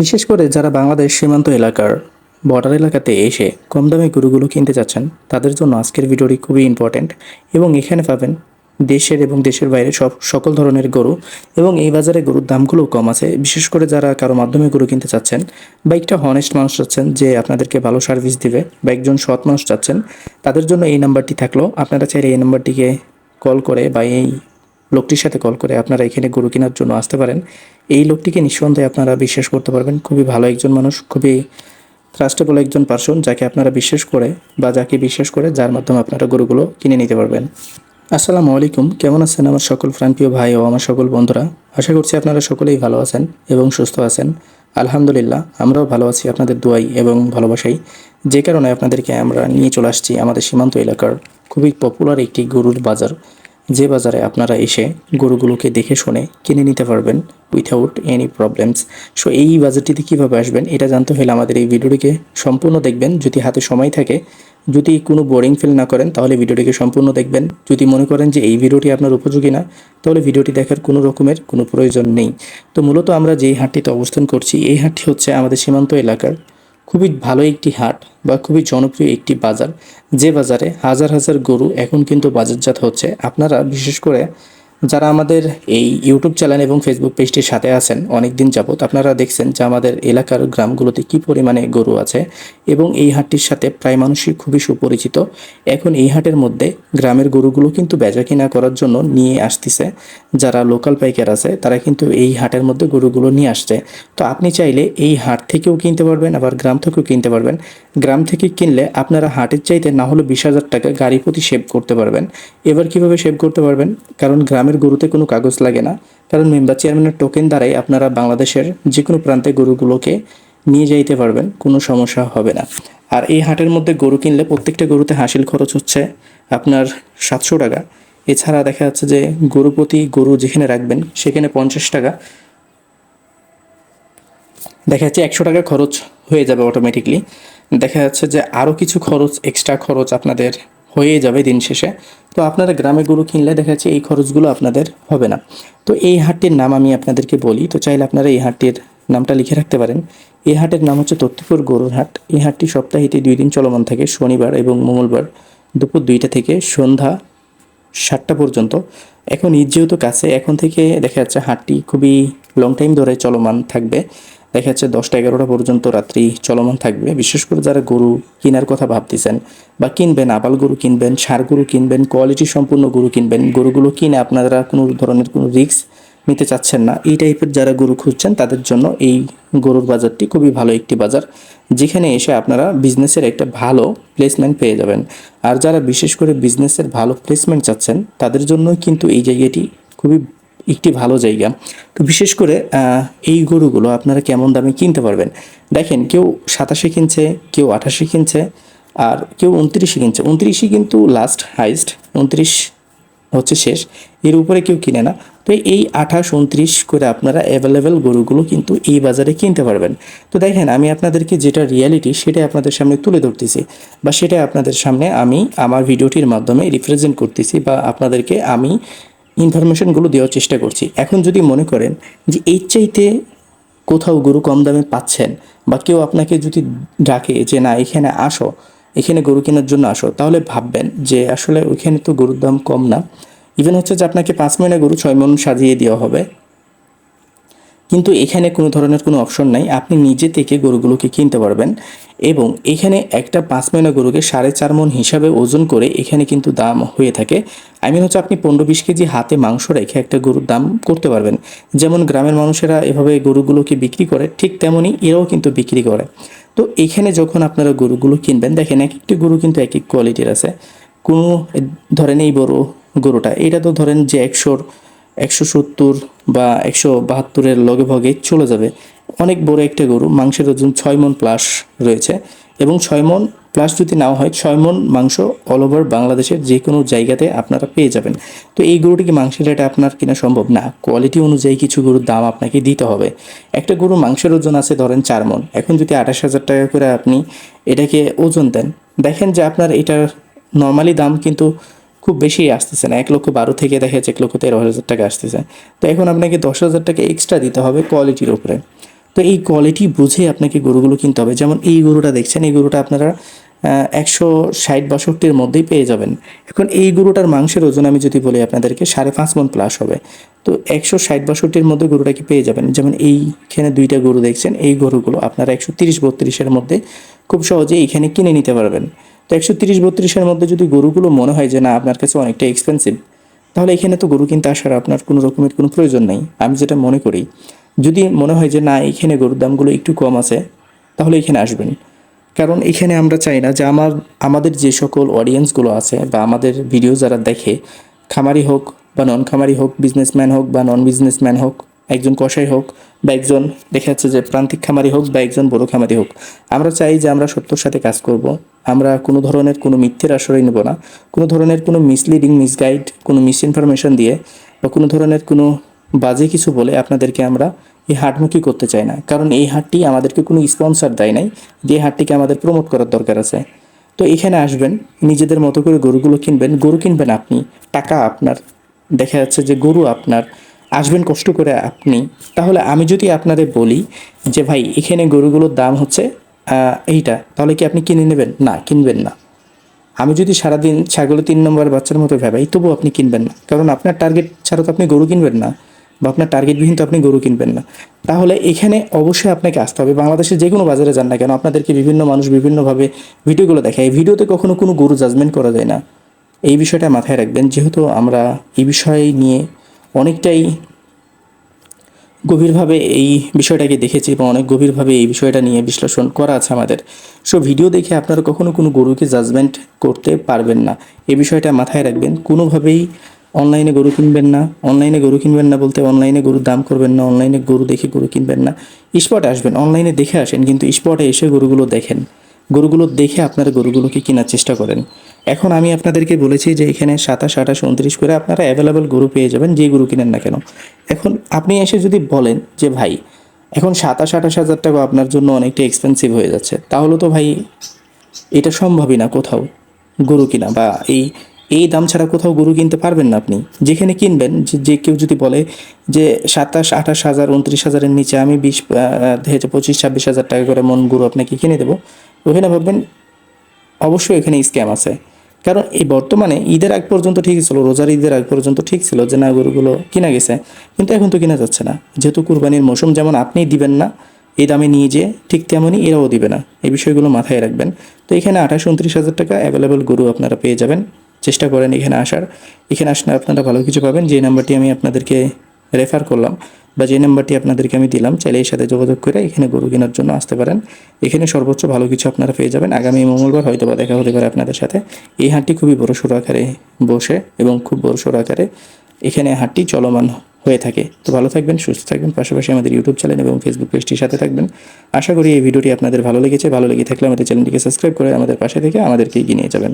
বিশেষ করে যারা বাংলাদেশ সীমান্ত এলাকার বর্ডার এলাকাতে এসে কম দামে গরুগুলো কিনতে চাচ্ছেন তাদের জন্য আজকের ভিডিওটি খুবই ইম্পর্ট্যান্ট এবং এখানে পাবেন দেশের এবং দেশের বাইরে সব, সকল ধরনের গরু এবং এই বাজারে গরুর দামগুলো কম আছে। বিশেষ করে যারা কারও মাধ্যমে গরু কিনতে চাচ্ছেন বা একটা হনেস্ট মানুষ চাচ্ছেন যে আপনাদেরকে ভালো সার্ভিস দিবে বা একজন সৎ মানুষ চাচ্ছেন, তাদের জন্য এই নাম্বারটি থাকল। আপনারা চাইলে এই নাম্বারটিকে কল করে বা এই লোকটির সাথে কল করে আপনারা এখানে গরু কেনার জন্য আসতে পারেন। এই লোকটিকে নিঃসন্দেহে আপনারা বিশ্বাস করতে পারবেন, খুবই ভালো একজন মানুষ, খুবই ট্রাস্টেবল একজন পার্সন যাকে আপনারা বিশ্বাস করে বা যাকে বিশ্বাস করে যার মাধ্যমে আপনারা গরুগুলো কিনে নিতে পারবেন। আসসালামু আলাইকুম, কেমন আছেন আমার সকল প্রাণপ্রিয় ভাই ও আমার সকল বন্ধুরা? আশা করছি আপনারা সকলেই ভালো আছেন এবং সুস্থ আছেন। আলহামদুলিল্লাহ, আমরাও ভালো আছি আপনাদের দোয়াই এবং ভালোবাসাই। যে কারণে আপনাদেরকে আমরা নিয়ে চলে আসছি আমাদের সীমান্ত এলাকার খুবই পপুলার একটি গরুর বাজার। যে বাজারে আপনারা এসে গরুগুলোকে দেখে শুনে কিনে নিতে পারবেন উইথাউট এনি প্রবলেমস সো এই বাজারটিতে কীভাবে আসবেন এটা জানতে হলে আমাদের এই ভিডিওটিকে সম্পূর্ণ দেখবেন। যদি হাতে সময় থাকে, যদি কোনো বোরিং ফিল না করেন, তাহলে ভিডিওটিকে সম্পূর্ণ দেখবেন। যদি মনে করেন যে এই ভিডিওটি আপনার উপযোগী না, তাহলে ভিডিওটি দেখার কোনো রকমের কোনো প্রয়োজন নেই। তো মূলত আমরা যেই হাটটিতে অবস্থান করছি, এই হাটটি হচ্ছে আমাদের সীমান্ত এলাকার খুবই ভালো একটি হাট বা খুবই জনপ্রিয় একটি বাজার। যে বাজারে হাজার হাজার গরু এখন কিন্তু বাজারজাত হচ্ছে। আপনারা বিশেষ করে যারা আমাদের এই ইউটিউব চ্যানেল এবং ফেসবুক পেজটির সাথে আছেন অনেক দিন যাবৎ আপনারা দেখছেন যে আমাদের এলাকার গ্রামগুলোতে কী পরিমাণে গরু আছে এবং এই হাটটির সাথে প্রায় মানুষই খুবই সুপরিচিত। এখন এই হাটের মধ্যে গ্রামের গরুগুলো কিন্তু বেচা কিনা করার জন্য নিয়ে আসতেছে। যারা লোকাল পাইকার আছে, তারা কিন্তু এই হাটের মধ্যে গরুগুলো নিয়ে আসছে। তো আপনি চাইলে এই হাট থেকেও কিনতে পারবেন, আবার গ্রাম থেকেও কিনতে পারবেন। গ্রাম থেকে কিনলে আপনারা হাটের চাইতে না হলে বিশ হাজার টাকা গাড়ি প্রতি সেভ করতে পারবেন। এবার কীভাবে সেভ করতে পারবেন? কারণ গ্রামের গরুতে কোনো কাগজ লাগে না। কারণ মেম্বার চেয়ারম্যানের টোকেন দ্বারাই আপনারা বাংলাদেশের যে কোনো প্রান্তে গরুগুলোকে নিয়ে যাইতে পারবেন, কোনো সমস্যা হবে না। আর এই হাটের মধ্যে গরু কিনলে প্রত্যেকটা গরুতে হাসিল খরচ হচ্ছে আপনার সাতশো টাকা। এছাড়া দেখা যাচ্ছে যে গরু প্রতি গরু যেখানে রাখবেন, সেখানে পঞ্চাশ টাকা। দেখা যাচ্ছে একশো টাকা খরচ হয়ে যাবে অটোমেটিকলি দেখা যাচ্ছে যে আরও কিছু খরচ এক্সট্রা খরচ আপনাদের হয়ে যাবে দিন শেষে। তো আপনারা গ্রামে গরু কিনলে দেখা যাচ্ছে এই খরচগুলো আপনাদের হবে না। তো এই হাটটির নাম আমি আপনাদেরকে বলি। তো চাইলে আপনারা এই হাটটির নামটা লিখে রাখতে পারেন। এই হাটের নাম হচ্ছে তত্ত্বপুর গরুর হাট। এই হাটটি সপ্তাহেতে দুই দিন চলমান থাকে, শনিবার এবং মঙ্গলবার দুপুর দুইটা থেকে সন্ধ্যা সাতটা পর্যন্ত। এখন ঈদ যেহেতু কাছে, এখন থেকে দেখা যাচ্ছে হাটটি খুবই লং টাইম ধরে চলমান থাকবে। দেখা যাচ্ছে দশটা এগারোটা পর্যন্ত রাত্রি চলমান থাকবে। বিশেষ করে যারা গরু কেনার কথা ভাবতেছেন বা কিনবেন, আবাল গরু কিনবেন, সার গরু কিনবেন কোয়ালিটি সম্পূর্ণ গরু কিনবেন, গরুগুলো কিনে আপনারা কোনো ধরনের কোনো রিস্ক নিতে চাচ্ছেন না। এই টাইপের যারা গরু খুঁজছেন, তাদের জন্য এই গরুর বাজারটি খুবই ভালো একটি বাজার, যেখানে এসে আপনারা বিজনেসের একটা ভালো প্লেসমেন্ট পেয়ে যাবেন। আর যারা বিশেষ করে বিজনেসের ভালো প্লেসমেন্ট চাচ্ছেন, তাদের জন্যই কিন্তু এই জায়গাটি খুবই একটি ভালো জায়গা। তো বিশেষ করে এই গরুগুলো আপনারা কেমন দামে কিনতে পারবেন? দেখেন, কেউ সাতাশে কিনছে, কেউ আঠাশে কিনছে, আর কেউ উনত্রিশে কিনছে। উনত্রিশে কিন্তু লাস্ট হাইস্ট উনত্রিশ হচ্ছে শেষ। এর উপরে কেউ কিনে না। তো এই আঠাশ, উনত্রিশ করে আপনারা অ্যাভেলেবেল গরুগুলো কিন্তু এই বাজারে কিনতে পারবেন। তো দেখেন, আমি আপনাদেরকে যেটা রিয়ালিটি সেটাই আপনাদের সামনে তুলে ধরতেছি বা সেটাই আপনাদের সামনে আমি আমার ভিডিওটির মাধ্যমে রিপ্রেজেন্ট করতেছি বা আপনাদেরকে আমি ইনফরমেশনগুলো দেওয়ার চেষ্টা করছি। এখন যদি মনে করেন যে এর চাইতে কোথাও গরু কম দামে পাচ্ছেন বা কেউ আপনাকে যদি ডাকে যে না, এখানে আসো, এখানে গরু কেনার জন্য আসো, তাহলে ভাববেন যে আসলে ওইখানে তো গরুর দাম কম না। ইভেন হচ্ছে যে আপনাকে পাঁচ মহিনা গরু, ছয় মন সাজিয়ে দেওয়া হবে। কিন্তু এখানে কোনো ধরনের কোনো অপশন নাই। আপনি নিজে থেকে গরুগুলোকে কিনতে পারবেন এবং এখানে একটা পাঁচ মহিনা গরুকে সাড়ে চার মন হিসাবে ওজন করে এখানে কিন্তু দাম হয়ে থাকে। আই মিন হচ্ছে আপনি পনেরো বিশ কেজি হাতে মাংস রেখে একটা গরুর দাম করতে পারবেন। যেমন গ্রামের মানুষেরা এভাবে গরুগুলোকে বিক্রি করে, ঠিক তেমনই এরাও কিন্তু বিক্রি করে। তো এখানে যখন আপনারা গরুগুলো কিনবেন, দেখেন এক একটি গরু কিন্তু এক এক কোয়ালিটির আছে। কোনো, ধরেন এই বড় গরুটা, এটা তো ধরেন যে একশোর একশো সত্তর বা একশো বাহাত্তরের লগে ভগে চলে যাবে। অনেক বড় একটা গরু, মাংসের ওজন ছয় মন প্লাস রয়েছে এবং ছয় মন প্লাস যদি নাও হয়, ছয় মন মাংস অল ওভার বাংলাদেশের যে কোনো জায়গাতে আপনারা পেয়ে যাবেন। তো এই গরুটি কি মাংসের রেটে আপনার কিনা সম্ভব? না কোয়ালিটি অনুযায়ী কিছু গরুর দাম আপনাকে দিতে হবে। একটা গরু মাংসের ওজন আছে ধরেন চার মন। এখন যদি আঠাশ হাজার টাকা করে আপনি এটাকে ওজন দেন, দেখেন যে আপনার এটার নর্মালি দাম কিন্তু খুব বেশি আসতেছে না, এক লক্ষ বারো থেকে দেখা যাচ্ছে এক লক্ষ তেরো হাজার টাকা আসতেছে। তো এখন আপনাকে দশ হাজার টাকা এক্সট্রা দিতে হবে কোয়ালিটির উপরে। তো এই কোয়ালিটি বুঝে আপনাকে গরুগুলো কিনতে হবে। যেমন এই গরুটা দেখছেন, এই গরুটা আপনারা একশো ষাট বাষট্টির মধ্যেই পেয়ে যাবেন। এখন এই গরুটার মাংসের ওজন আমি যদি বলি আপনাদেরকে, সাড়ে পাঁচ মন প্লাস হবে। তো একশো ষাট বাষট্টির মধ্যে গরুটাকে পেয়ে যাবেন? যেমন এইখানে দুইটা গরু দেখছেন, এই গরুগুলো আপনারা একশো তিরিশ বত্রিশের মধ্যে খুব সহজে এইখানে কিনে নিতে পারবেন। তো একশো তিরিশ, বত্রিশের মধ্যে যদি গরুগুলো মনে হয় যে না, আপনার কাছে অনেকটা এক্সপেন্সিভ তাহলে এখানে তো গরু কিনতে আসার আপনার কোনো রকমের কোনো প্রয়োজন নেই। আমি যেটা মনে করি, যদি মনে হয় যে না, এখানে গরুর দামগুলো একটু কম আছে, তাহলে এখানে আসবেন। কারণ এখানে আমরা চাই না যে আমার, আমাদের যে সকল অডিয়েন্সগুলো আছে বা আমাদের ভিডিও যারা দেখে, খামারি হোক বা নন খামারি হোক বিজনেসম্যান হোক বা নন বিজনেসম্যান হোক একজন কসাই হোক বা একজন দেখা যাচ্ছে যে প্রান্তিক খামারি হোক বা একজন বড় খামারি হোক, আমরা চাই যে আমরা সত্যর সাথে কাজ করব। আমরা কোনো ধরনের কোনো মিথ্যের আশ্রয় নেব না। কোনো ধরনের কোনো মিসলিডিং মিসগাইড কোনো মিস ইনফরমেশন দিয়ে বা কোনো ধরনের কোনো বাজে কিছু বলে আপনাদেরকে আমরা এই হাটমুখী করতে চাই না। কারণ এই হাটটি আমাদেরকে কোনো স্পন্সর দেয় নাই। যে হাটটিকে আমাদের প্রমোট করার দরকার আছে। তো এখানে আসবেন, নিজেদের মতো করে গরুগুলো কিনবেন। গরু কিনবেন আপনি, টাকা আপনার। দেখা যাচ্ছে যে গরু আপনার। আসবেন কষ্ট করে আপনি, তাহলে আমি যদি আপনাদের বলি যে, ভাই, এখানে গরুগুলোর দাম হচ্ছে এইটা, তাহলে কি আপনি কিনে নেবেন? না, কিনবেন না। আমি যদি সারাদিন ছাগলে তিন নম্বর বাচ্চার মতো ভাবাই, তবুও আপনি কিনবেন না। কারণ আপনার টার্গেট ছাড়া তো আপনি গরু কিনবেন না, বা আপনার টার্গেটবিহীন তো আপনি গরু কিনবেন না। তাহলে এখানে অবশ্যই আপনাকে আসতে হবে। বাংলাদেশের যে কোনো বাজারে যান না কেন, আপনাদেরকে বিভিন্ন মানুষ বিভিন্নভাবে ভিডিওগুলো দেখায়। এই ভিডিওতে কখনো কোনো গরু জাজমেন্ট করা যায় না। এই বিষয়টা মাথায় রাখবেন। যেহেতু আমরা এই বিষয় নিয়ে অনেকটাই গভীরভাবে এই বিষয়টাকে দেখেছি এবং অনেক গভীরভাবে এই বিষয়টা নিয়ে বিশ্লেষণ করা আছে আমাদের। সো ভিডিও দেখে আপনারা কখনো কোনো গরুকে জাজমেন্ট করতে পারবেন না। এই বিষয়টা মাথায় রাখবেন, কোনোভাবেই অনলাইনে গরু কিনবেন না অনলাইনে গরু কিনবেন না বলতে অনলাইনে গরুর দাম করবেন না অনলাইনে গরু দেখে গরু কিনবেন না। স্পটে আসবেন অনলাইনে দেখে আসেন, কিন্তু স্পটে এসে গরুগুলো দেখেন। গরুগুলো দেখে আপনারা গরুগুলোকে কেনার চেষ্টা করেন। এখন আমি আপনাদেরকে বলেছি যে এখানে সাতাশ, আঠাশ, উনত্রিশ করে আপনারা অ্যাভেলেবেল গরু পেয়ে যাবেন, যে গরু কিনেন না কেন। এখন আপনি এসে যদি বলেন যে, ভাই, এখন সাতাশ, আঠাশ হাজার টাকা আপনার জন্য অনেকটা এক্সপেন্সিভ হয়ে যাচ্ছে, তাহলে তো ভাই এটা সম্ভবই না কোথাও গরু কিনা বা এই এই দাম ছাড়া কোথাও গরু কিনতে পারবেন না আপনি। যেখানে কিনবেন, যে যে কেউ যদি বলে যে, সাতাশ, আঠাশ হাজার, উনত্রিশ হাজারের নিচে আমি বিশ পঁচিশ, ছাব্বিশ হাজার টাকা করে মন গরু আপনাকে কিনে দেবো। ওখানে ভাববেন, অবশ্যই এখানে স্ক্যাম আছে। কারণ এই বর্তমানে ঈদের আগ পর্যন্ত ঠিক ছিল, রোজার ঈদের আগ পর্যন্ত ঠিক ছিল যে না গরুগুলো কিনা গেছে, কিন্তু এখন তো কিনা যাচ্ছে না। যেহেতু কুরবানির মৌসুম যেমন আপনি দিবেন না, এই দামে নিয়ে যে ঠিক তেমনই এরাও দিবে না। এই বিষয়গুলো মাথায় রাখবেন। তো এখানে আঠাশ, উনত্রিশ হাজার টাকা অ্যাভেলেবেল গরু আপনারা পেয়ে যাবেন। চেষ্টা করেন এখানে আসার। এখানে আসলে আপনারা ভালো কিছু পাবেন। যে নাম্বারটি আমি আপনাদেরকে রেফার করলাম বা যে নাম্বারটি আপনাদেরকে আমি দিলাম, চাইলে এর সাথে যোগাযোগ করে এখানে গরু কেনার জন্য আসতে পারেন। এখানে সর্বোচ্চ ভালো কিছু আপনারা পেয়ে যাবেন। আগামী মঙ্গলবার হয়তো বা দেখা হতে পারে আপনাদের সাথে। এই হাটটি খুবই বড় সড়ো আকারে বসে এবং খুব বড় সড়ো আকারে এখানে হাটটি চলমান হয়ে থাকে। তো ভালো থাকবেন, সুস্থ থাকবেন। পাশাপাশি আমাদের ইউটিউব চ্যানেল এবং ফেসবুক পেজটির সাথে থাকবেন। আশা করি এই ভিডিওটি আপনাদের ভালো লেগেছে। ভালো লেগে থাকলে আমাদের চ্যানেলটিকে সাবস্ক্রাইব করে আমাদের পাশে থেকে আমাদেরকে এগিয়ে নিয়ে যাবেন।